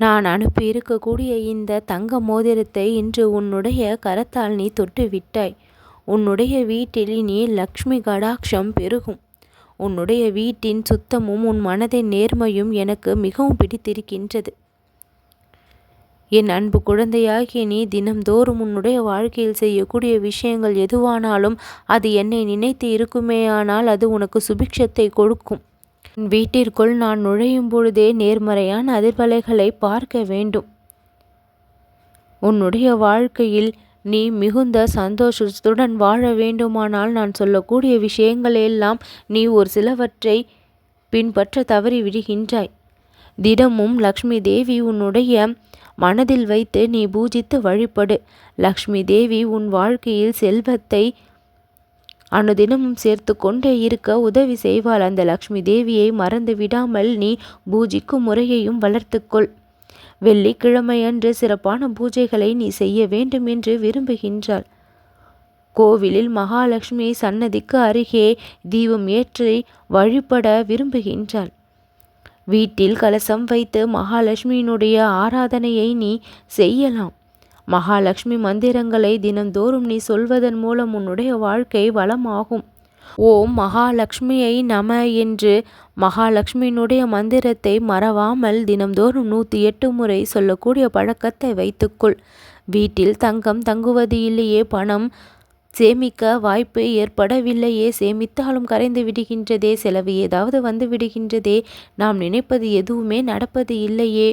நான் அனுப்பியிருக்கக்கூடிய இந்த தங்க மோதிரத்தை இன்று உன்னுடைய கரத்தால் நீ தொட்டு விட்டாய் உன்னுடைய வீட்டில் இனி லக்ஷ்மி கடாட்சம் பெருகும். உன்னுடைய வீட்டின் சுத்தமும் உன் மனதின் நேர்மையும் எனக்கு மிகவும் பிடித்திருக்கின்றது. என் அன்பு குழந்தையாகிய நீ தினம்தோறும் உன்னுடைய வாழ்க்கையில் செய்யக்கூடிய விஷயங்கள் எதுவானாலும் அது என்னை நினைத்து இருக்குமேயானால் அது உனக்கு சுபிக்ஷத்தை கொடுக்கும். வீட்டிற்குள் நான் நுழையும் பொழுதே நேர்மறையான அதிர்வலைகளை பார்க்க வேண்டும். உன்னுடைய வாழ்க்கையில் நீ மிகுந்த சந்தோஷத்துடன் வாழ வேண்டுமானால் நான் சொல்லக்கூடிய விஷயங்களெல்லாம் நீ ஒரு சிலவற்றை பின்பற்ற தவறி விடுகின்றாய். தினமும் லக்ஷ்மி தேவி உன்னுடைய மனதில் வைத்து நீ பூஜித்து வழிபடு. லக்ஷ்மி தேவி உன் வாழ்க்கையில் செல்வத்தை அனுதினமும் சேர்த்து கொண்டே இருக்க உதவி செய்வாள். அந்த லக்ஷ்மி தேவியை மறந்து விடாமல் நீ பூஜிக்கும் முறையையும் வளர்த்துக்கொள். வெள்ளிக்கிழமையன்று சிறப்பான பூஜைகளை நீ செய்ய வேண்டும் என்று விரும்புகின்றாள். கோவிலில் மகாலட்சுமி சன்னதிக்கு அருகே தீபம் ஏற்றி வழிபட விரும்புகின்றாள். வீட்டில் கலசம் வைத்து மகாலட்சுமியினுடைய ஆராதனையை நீ செய்யலாம். மகாலட்சுமி மந்திரங்களை தினந்தோறும் நீ சொல்வதன் மூலம் உன்னுடைய வாழ்க்கை வளமாகும். ஓம் மகாலட்சுமியை நம என்று மகாலட்சுமியினுடைய மந்திரத்தை மறவாமல் தினம்தோறும் நூற்றி எட்டு முறை சொல்லக்கூடிய பழக்கத்தை வைத்துக்கொள். வீட்டில் தங்கம் தங்குவது இல்லையே பணம் சேமிக்க வாய்ப்பு ஏற்படவில்லையே சேமித்தாலும் கரைந்து விடுகின்றதே செலவு ஏதாவது வந்து விடுகின்றதே நாம் நினைப்பது எதுவுமே நடப்பது இல்லையே.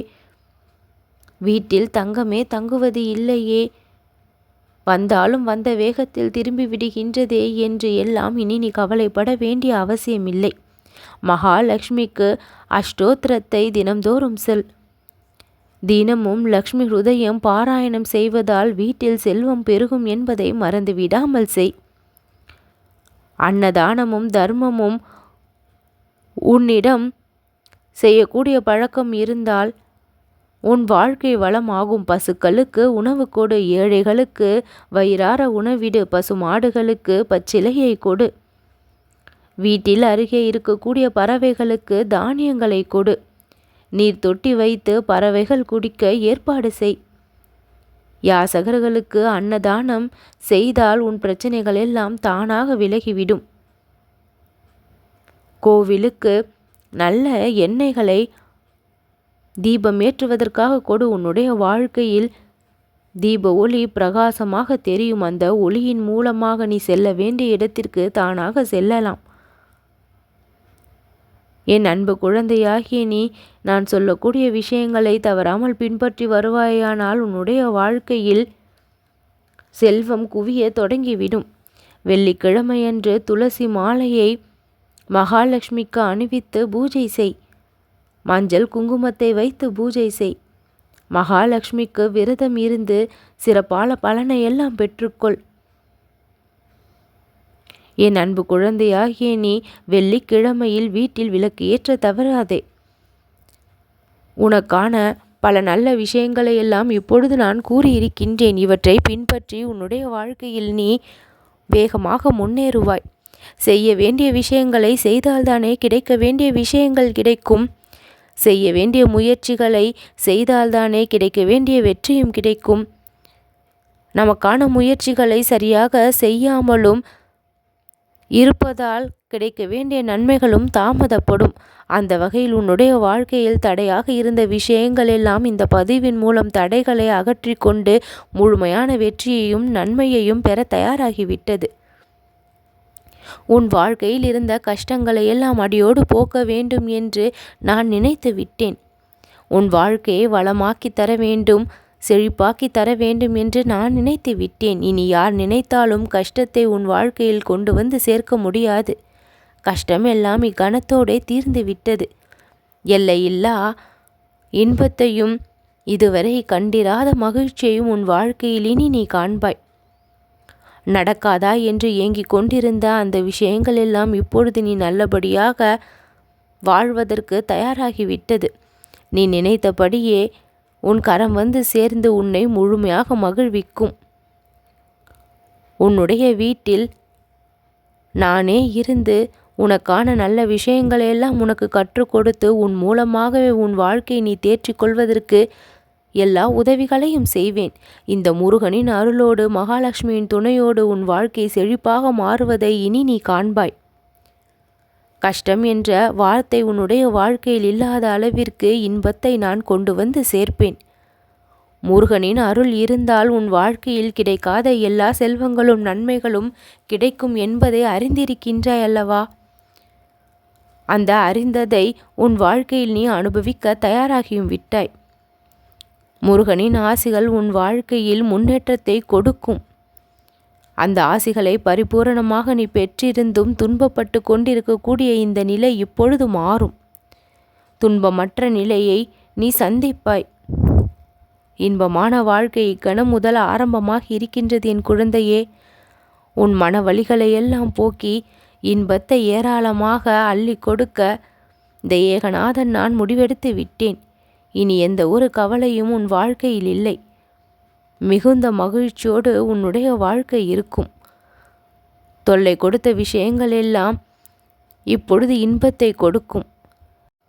வீட்டில் தங்கமே தங்குவது இல்லையே. வந்தாலும் வந்த வேகத்தில் திரும்பி விடுகின்றதே என்று எல்லாம் இனி நீ கவலைப்பட வேண்டிய அவசியமில்லை. மகாலட்சுமிக்கு அஷ்டோத்திரத்தை தினம்தோறும் செல். தினமும் லக்ஷ்மி ஹிருதயம் பாராயணம் செய்வதால் வீட்டில் செல்வம் பெருகும் என்பதை மறந்துவிடாமல் செய். அன்னதானமும் தர்மமும் உன்னிடம் செய்யக்கூடிய பழக்கம் இருந்தால் உன் வாழ்க்கை வளமாகும் பசுக்களுக்கு உணவு கொடு ஏழைகளுக்கு வயிறார உணவிடு பசு மாடுகளுக்கு பச்சிலையை கொடு. வீட்டில் அருகே இருக்கக்கூடிய பறவைகளுக்கு தானியங்களை கொடு. நீர் தொட்டி வைத்து பறவைகள் குடிக்க ஏற்பாடு செய். யாசகர்களுக்கு அன்னதானம் செய்தால் உன் பிரச்சனைகள் எல்லாம் தானாக விலகிவிடும். கோவிலுக்கு நல்ல எண்ணெய்களை தீபம் ஏற்றுவதற்காக கொடு உன்னுடைய வாழ்க்கையில். தீப ஒளி பிரகாசமாக தெரியும். அந்த ஒளியின் மூலமாக நீ செல்ல வேண்டிய இடத்திற்கு தானாக செல்லலாம். என் அன்பு குழந்தையாகிய நீ நான் சொல்லக்கூடிய விஷயங்களை தவறாமல் பின்பற்றி வருவாயானால் உன்னுடைய வாழ்க்கையில் செல்வம் குவிய தொடங்கிவிடும். வெள்ளிக்கிழமையன்று துளசி மாலையை மகாலட்சுமிக்கு அணிவித்து பூஜை செய். மஞ்சள் குங்குமத்தை வைத்து பூஜை செய். மகாலட்சுமிக்கு விரதம் இருந்து சிறப்பான பலனை எல்லாம் பெற்றுக்கொள். என் அன்பு குழந்தையாகிய நீ வெள்ளிக்கிழமையில் வீட்டில் விளக்கு ஏற்ற தவறாதே. உனக்கான பல நல்ல விஷயங்களை எல்லாம் இப்பொழுது நான் கூறியிருக்கின்றேன். இவற்றை பின்பற்றி உன்னுடைய வாழ்க்கையில் நீ வேகமாக முன்னேறுவாய். செய்ய வேண்டிய விஷயங்களை செய்தால்தானே கிடைக்க வேண்டிய விஷயங்கள் கிடைக்கும். செய்ய வேண்டிய முயற்சிகளை செய்தால்தானே கிடைக்க வேண்டிய வெற்றியும் கிடைக்கும். நமக்கான முயற்சிகளை சரியாக செய்யாமலும் இருப்பதால் கிடைக்க வேண்டிய நன்மைகளும் தாமதப்படும். அந்த வகையில் உன்னுடைய வாழ்க்கையில் தடையாக இருந்த விஷயங்கள் எல்லாம் இந்த பதிவின் மூலம் தடைகளை அகற்றிக்கொண்டு முழுமையான வெற்றியையும் நன்மையையும் பெற தயாராகிவிட்டது. உன் வாழ்க்கையில் இருந்த கஷ்டங்களை எல்லாம் அடியோடு போக்க வேண்டும் என்று நான் நினைத்து விட்டேன். உன் வாழ்க்கையை வளமாக்கி தர வேண்டும் செழிப்பாக்கி தர வேண்டும் என்று நான் நினைத்து விட்டேன். இனி யார் நினைத்தாலும் கஷ்டத்தை உன் வாழ்க்கையில் கொண்டு வந்து சேர்க்க முடியாது. கஷ்டம் எல்லாம் இக்கணத்தோடே தீர்ந்து விட்டது. எல்லையில்லா இன்பத்தையும் இதுவரை கண்டிராத மகிழ்ச்சியையும் உன் வாழ்க்கையில் இனி நீ காண்பாய். நடக்காதா என்று ஏங்கிக் கொண்டிருந்த அந்த விஷயங்கள் எல்லாம் இப்பொழுது நீ நல்லபடியாக வாழ்வதற்கு தயாராகிவிட்டது. நீ நினைத்தபடியே உன் கரம் வந்து சேர்ந்து உன்னை முழுமையாக மகிழ்விக்கும். உன்னுடைய வீட்டில் நானே இருந்து உனக்கான நல்ல விஷயங்களையெல்லாம் உனக்கு கற்றுக் கொடுத்து உன் மூலமாகவே உன் வாழ்க்கையை நீ தேற்றிக் கொள்வதற்கு எல்லா உதவிகளையும் செய்வேன். இந்த முருகனின் அருளோடு மகாலட்சுமியின் துணையோடு உன் வாழ்க்கை செழிப்பாக மாறுவதை இனி நீ காண்பாய். கஷ்டம் என்ற வார்த்தை உன்னுடைய வாழ்க்கையில் இல்லாத அளவிற்கு இன்பத்தை நான் கொண்டு வந்து சேர்ப்பேன். முருகனின் அருள் இருந்தால் உன் வாழ்க்கையில் கிடைக்காத எல்லா செல்வங்களும் நன்மைகளும் கிடைக்கும் என்பதை அறிந்திருக்கின்றாய் அல்லவா? அந்த அறிந்ததை உன் வாழ்க்கையில் நீ அனுபவிக்க தயாராகியும் விட்டாய். முருகனின் ஆசிகள் உன் வாழ்க்கையில் முன்னேற்றத்தை கொடுக்கும். அந்த ஆசிகளை பரிபூரணமாக நீ பெற்றிருந்தும் துன்பப்பட்டு கொண்டிருக்கக்கூடிய இந்த நிலை இப்பொழுது மாறும். துன்பமற்ற நிலையை நீ சந்திப்பாய். இன்பமான வாழ்க்கை கணம் முதல் ஆரம்பமாக இருக்கின்றது என் குழந்தையே. உன் மன வழிகளையெல்லாம் போக்கி இன்பத்தை ஏராளமாக அள்ளி கொடுக்க இந்த ஏகநாதன் நான் முடிவெடுத்து விட்டேன். இனி எந்த ஒரு கவலையும் உன் வாழ்க்கையில் இல்லை. மிகுந்த மகிழ்ச்சியோடு உன்னுடைய வாழ்க்கை இருக்கும். தொல்லை கொடுத்த விஷயங்கள் எல்லாம் இப்பொழுது இன்பத்தை கொடுக்கும்.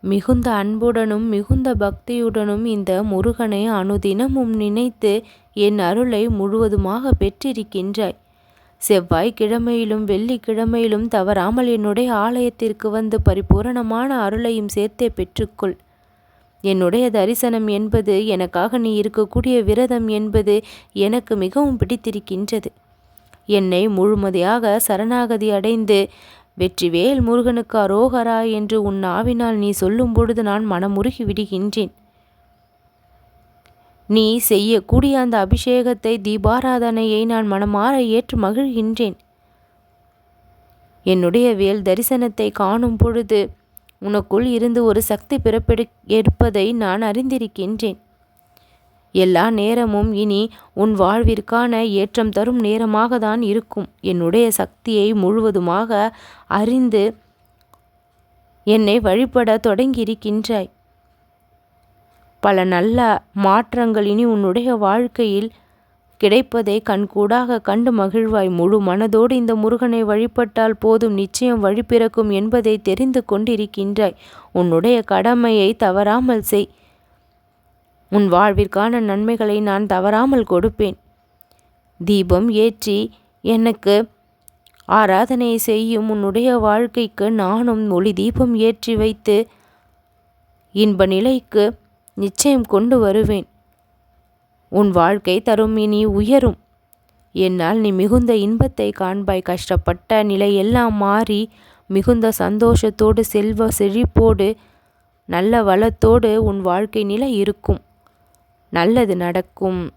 மிகுந்த அன்புடனும் மிகுந்த பக்தியுடனும் இந்த முருகனை அனுதினமும் நினைத்து என் அருளை முழுவதுமாக பெற்றிருக்கின்றாய். செவ்வாய்க்கிழமையிலும் வெள்ளிக்கிழமையிலும் தவறாமல் என்னுடைய ஆலயத்திற்கு வந்து பரிபூரணமான அருளையும் சேர்த்தே பெற்றுக்கொள். என்னுடைய தரிசனம் என்பது எனக்காக நீ இருக்கக்கூடிய விரதம் என்பது எனக்கு மிகவும் பிடித்திருக்கின்றது. என்னை முழுமதியாக சரணாகதி அடைந்து வெற்றிவேல் முருகனுக்கு அரோகரா என்று உன் நாவினால் நீ சொல்லும் பொழுது நான் மனமுருகி விடுகின்றேன். நீ செய்யக்கூடிய அந்த அபிஷேகத்தை தீபாராதனையை நான் மனமாற ஏற்று மகிழ்கின்றேன். என்னுடைய வேல் தரிசனத்தை காணும் பொழுது உனக்குள் இருந்து ஒரு சக்தி பிறப்பெடு எடுப்பதை நான் அறிந்திருக்கின்றேன். எல்லா நேரமும் இனி உன் வாழ்விற்கான ஏற்றம் தரும் நேரமாக தான் இருக்கும். என்னுடைய சக்தியை முழுவதுமாக அறிந்து என்னை வழிபட தொடங்கியிருக்கின்றாய். பல நல்ல மாற்றங்கள் இனி உன்னுடைய வாழ்க்கையில் கிடைப்பதை கண்கூடாக கண்டு மகிழ்வாய். முழு மனதோடு இந்த முருகனை வழிபட்டால் போதும் நிச்சயம் வழி பிறக்கும் என்பதை தெரிந்து கொண்டிருக்கின்றாய். உன்னுடைய கடமையை தவறாமல் செய். உன் வாழ்விற்கான நன்மைகளை நான் தவறாமல் கொடுப்பேன். தீபம் ஏற்றி எனக்கு ஆராதனை செய்யும் உன்னுடைய வாழ்க்கைக்கு நானும் ஒளி தீபம் ஏற்றி வைத்து இன்ப நிலைக்கு நிச்சயம் கொண்டு வருவேன். உன் வாழ்க்கை தரும் இனி உயரும். என்னால் நீ மிகுந்த இன்பத்தை காண்பாய். கஷ்டப்பட்ட நிலையெல்லாம் மாறி மிகுந்த சந்தோஷத்தோடு செல்வ செழிப்போடு நல்ல வளத்தோடு உன் வாழ்க்கை நிலை இருக்கும். நல்லது நடக்கும்.